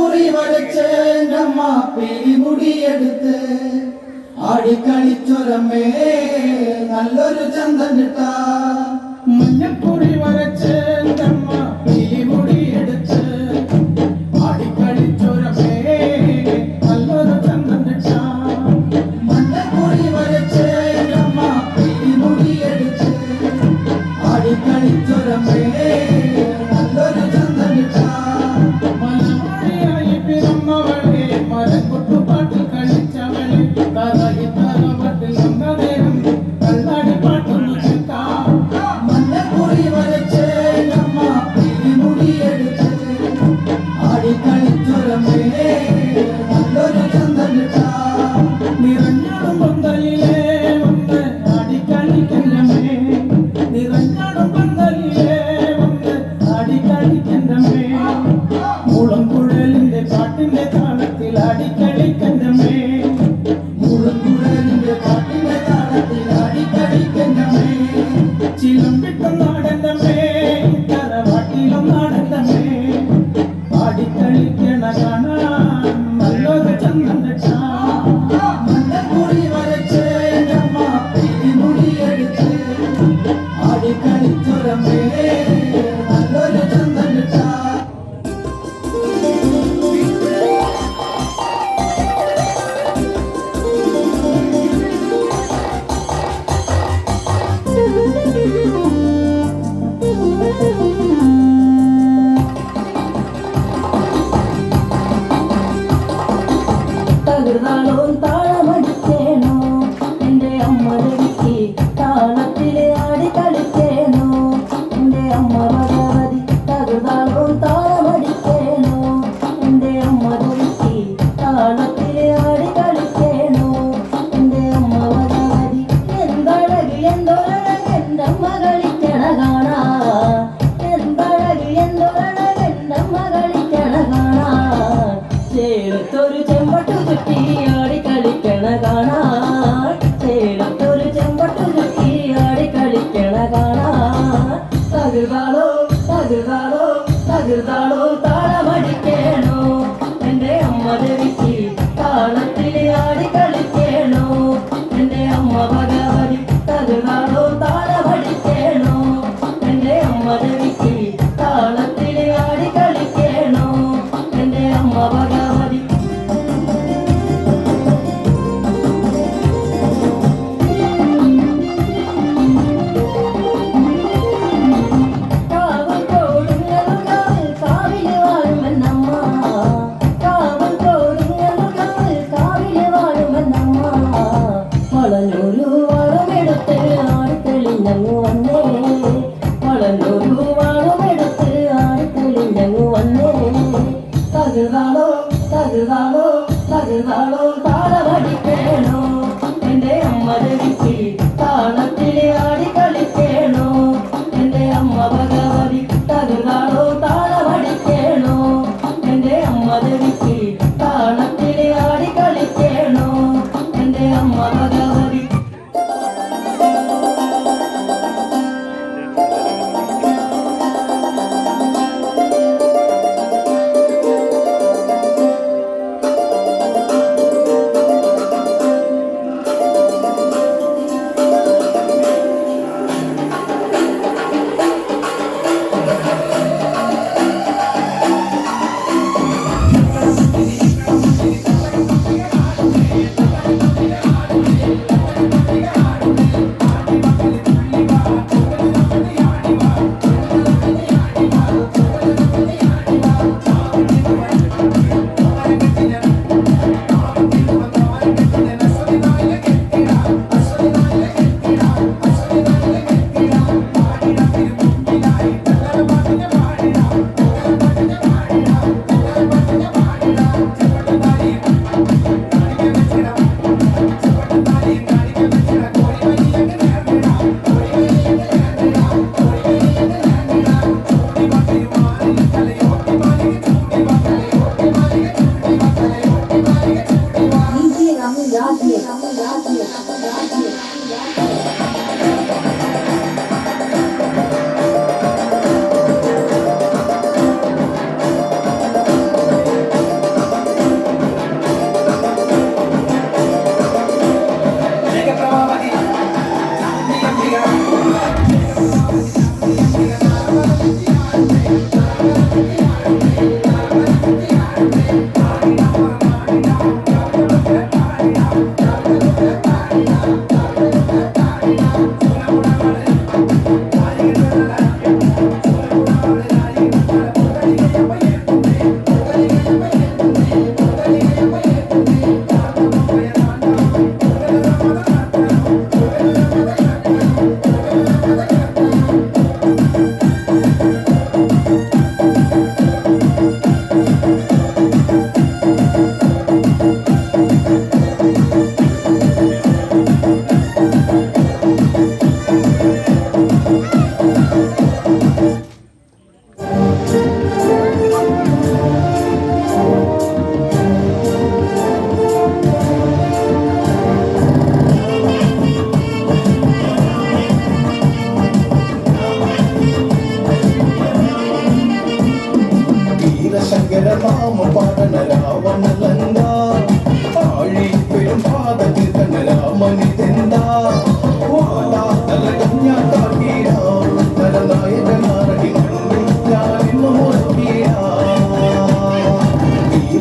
മഞ്ഞക്കുറി വരച്ച് എന്റെ അമ്മ പിടിമുടിയെടുത്ത് ആടിക്കളിച്ചൊരമ്മേ നല്ലൊരു ചന്തം കിട്ടാ. മഞ്ഞക്കുറി அழகானா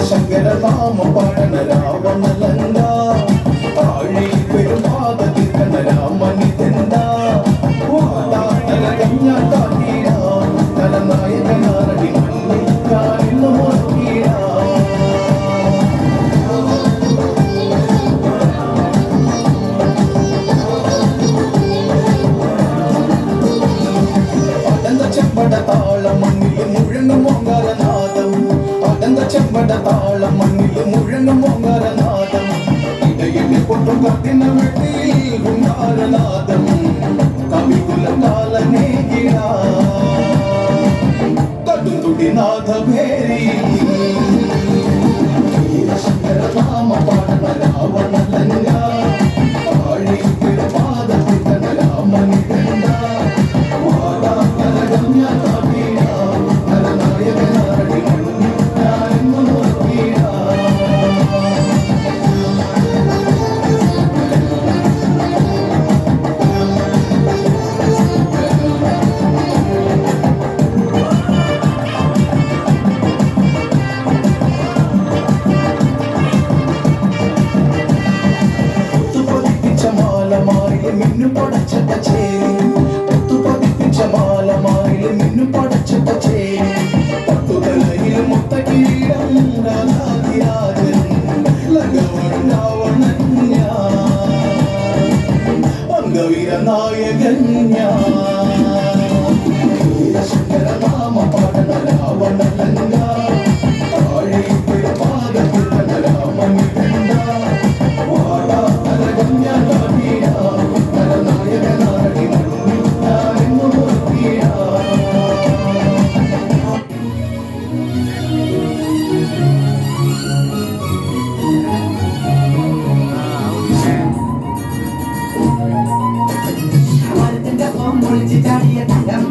I'm gonna get Shakira, mama, നാഥഭേരി de Italiana.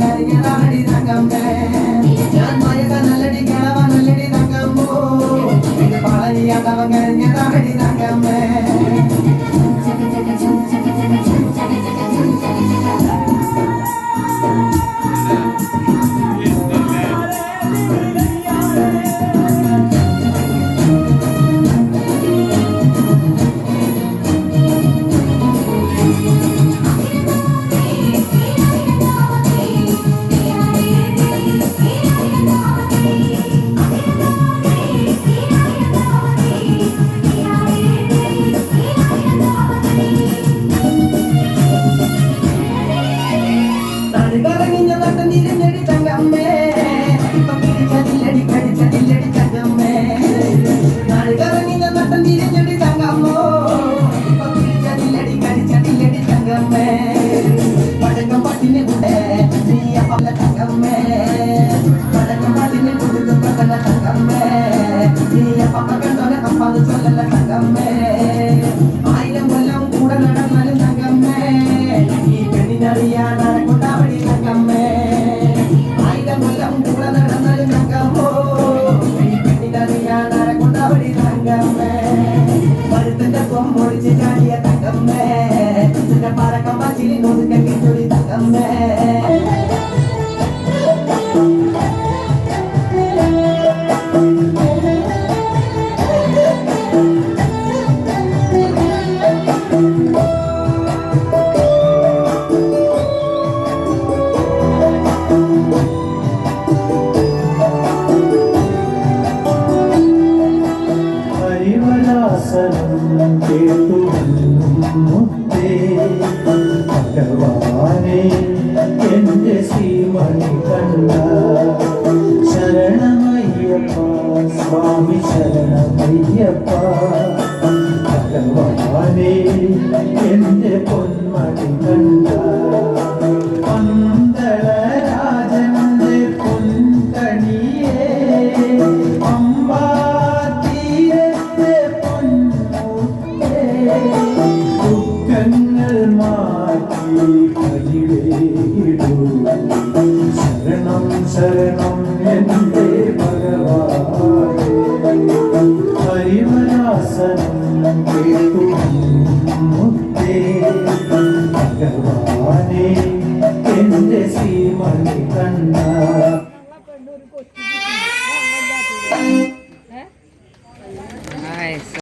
நடிகராடி தங்கம்மே 你的你的。para cama, tire, não se que eu também. ഭഗവാനെ എന്റെ പൊന്മണി കണ്ട.